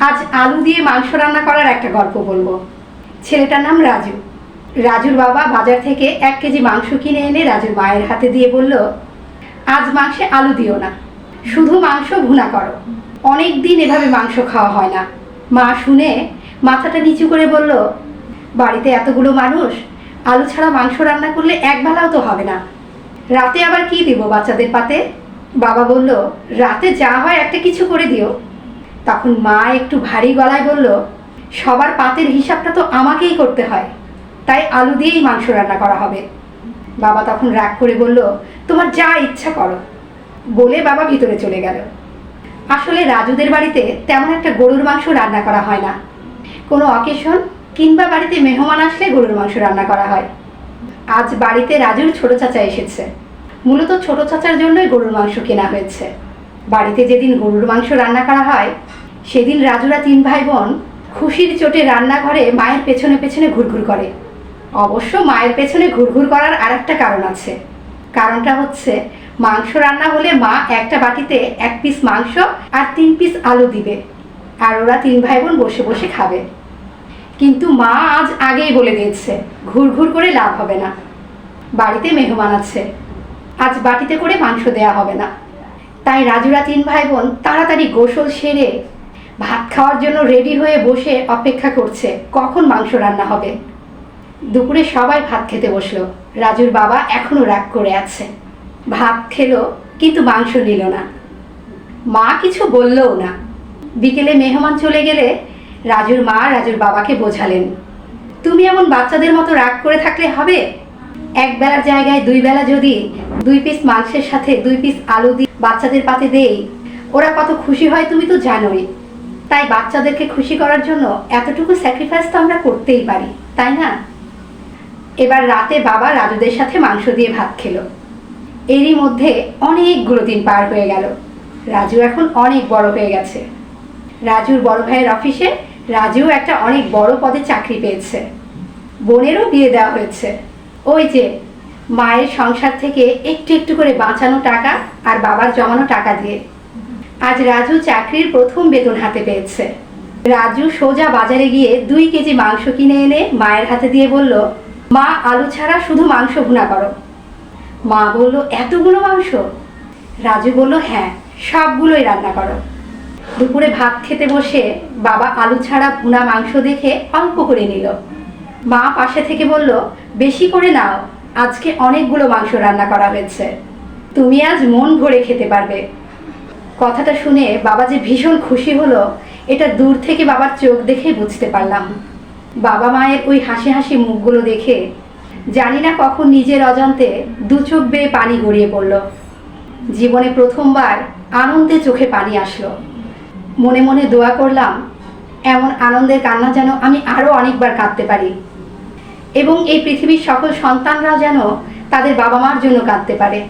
আজ আলু দিয়ে মাংস রান্না করার একটা গল্প বলব। ছেলেটার নাম রাজু। রাজুর বাবা বাজার থেকে এক কেজি মাংস কিনে এনে রাজুর মায়ের হাতে দিয়ে বলল, আজ মাংসে আলু দিও না। শুধু মাংস ভুনা করো। অনেক দিন এভাবে মাংস খাওয়া হয় না। মা শুনে মাথাটা নিচু করে বলল, বাড়িতে এতগুলো মানুষ, আলু ছাড়া মাংস রান্না করলে এক বেলাও তো হবে না। রাতে আবার কি দিব বাচ্চাদের পাতে? বাবা বলল, রাতে যা হয় একটা কিছু করে দিও। তখন মা একটু ভারী গলায় বলল, সবার পাতের হিসাবটা তো আমাকেই করতে হয়। তাই আলু দিয়েই মাংস রান্না করা হবে। বাবা তখন রাগ করে বলল, তোমার যা ইচ্ছা করো। বলে বাবা ভিতরে চলে গেল। আসলে রাজুদের বাড়িতে তেমন একটা গরুর মাংস রান্না করা হয় না। কোনো অকেশন কিংবা বাড়িতে মেহমান আসলে গরুর মাংস রান্না করা হয়। আজ বাড়িতে রাজুর ছোট চাচা এসেছে। মূলত ছোট চাচার জন্যই গরুর মাংস কেনা হয়েছে। বাড়িতে যেদিন গরুর মাংস রান্না করা হয়, সেদিন রাজুরা তিন ভাই বোন খুশির চোটে রান্নাঘরে মায়ের পেছনে পেছনে ঘুরঘুর করে। অবশ্য মায়ের পেছনে ঘুরঘুর করার আরেকটা কারণ আছে। কারণটা হচ্ছে, মাংস রান্না হলে মা একটা বাটিতে এক পিস মাংস আর তিন পিস আলু দিবে, আর ওরা তিন ভাই বোন বসে বসে খাবে। কিন্তু মা আজ আগেই বলে দিয়েছে, ঘুরঘুর করে লাভ হবে না। বাড়িতে মেহমান আছে। আজ বাটিতে করে মাংস দেয়া হবে না। তাই রাজুরা তিন ভাই বোন তাড়াতাড়ি গোসল সেরে ভাত খাওয়ার জন্য রেডি হয়ে বসে অপেক্ষা করছে, কখন মাংস রান্না হবে? দুপুরে সবাই ভাত খেতে বসল। রাজুর বাবা এখনও রাগ করে আছে। ভাত খেলো, কিন্তু মাংস নিল না। মা কিছু বললও না। বিকেলে মেহমান চলে গেলে রাজুর মা রাজুর বাবাকে বোঝালেন, তুমি এমন বাচ্চাদের মতো রাগ করে থাকলে হবে? এক বেলার জায়গায় দুই বেলা যদি দুই পিস মাংসের সাথে দুই পিস আলু দিয়ে বাচ্চাদের পাতে দেই। ওরা কত খুশি হয় তুমি তো জানোই। তাই বাচ্চাদেরকে খুশি করার জন্য এতটুকু স্যাক্রিফাইস তো আমরা করতেই পারি, তাই না? এবার রাতে বাবা রাজুদের সাথে মাংস দিয়ে ভাত খেলো। এরই মধ্যে অনেকগুলো দিন পার হয়ে গেল। রাজু এখন অনেক বড় হয়ে গেছে। রাজুর বড় ভাইয়ের অফিসে রাজুও একটা অনেক বড় পদে চাকরি পেয়েছে। বোনেরও বিয়ে দেওয়া হয়েছে। ওই যে মায়ের সংসার থেকে একটু একটু করে বাঁচানো টাকা আর বাবার জমানো টাকা দিয়ে। আজ রাজু চাকরির প্রথম বেতন হাতে পেয়েছে। রাজু সোজা বাজারে গিয়ে দুই কেজি মাংস কিনে এনে মায়ের হাতে দিয়ে বলল, মা, আলু ছাড়া শুধু মাংস ভুনা করো। মা বলল, এতগুলো মাংস? রাজু বলল হ্যাঁ সবগুলোই রান্না করো। দুপুরে ভাত খেতে বসে বাবা আলু ছাড়া ভুনা মাংস দেখে অল্প করে নিল। মা পাশে থেকে বলল, বেশি করে নাও। আজকে অনেকগুলো মাংস রান্না করা হয়েছে। তুমি আজ মন ভরে খেতে পারবে। কথাটা শুনে বাবা যে ভীষণ খুশি হলো, এটা দূর থেকে বাবার চোখ দেখে বুঝতে পারলাম। বাবা মায়ের ওই হাসি হাসি মুখগুলো দেখে জানি না কখন নিজের অজান্তে দু চোখ বেয়ে পানি গড়িয়ে পড়ল। জীবনে প্রথমবার আনন্দে চোখে পানি আসলো। মনে মনে দোয়া করলাম, এমন আনন্দের কান্না যেন আমি আরও অনেকবার কাঁদতে পারি। এবং এই পৃথিবীর সকল সন্তানরা যেন তাদের বাবা মার জন্য কাঁদতে পারে।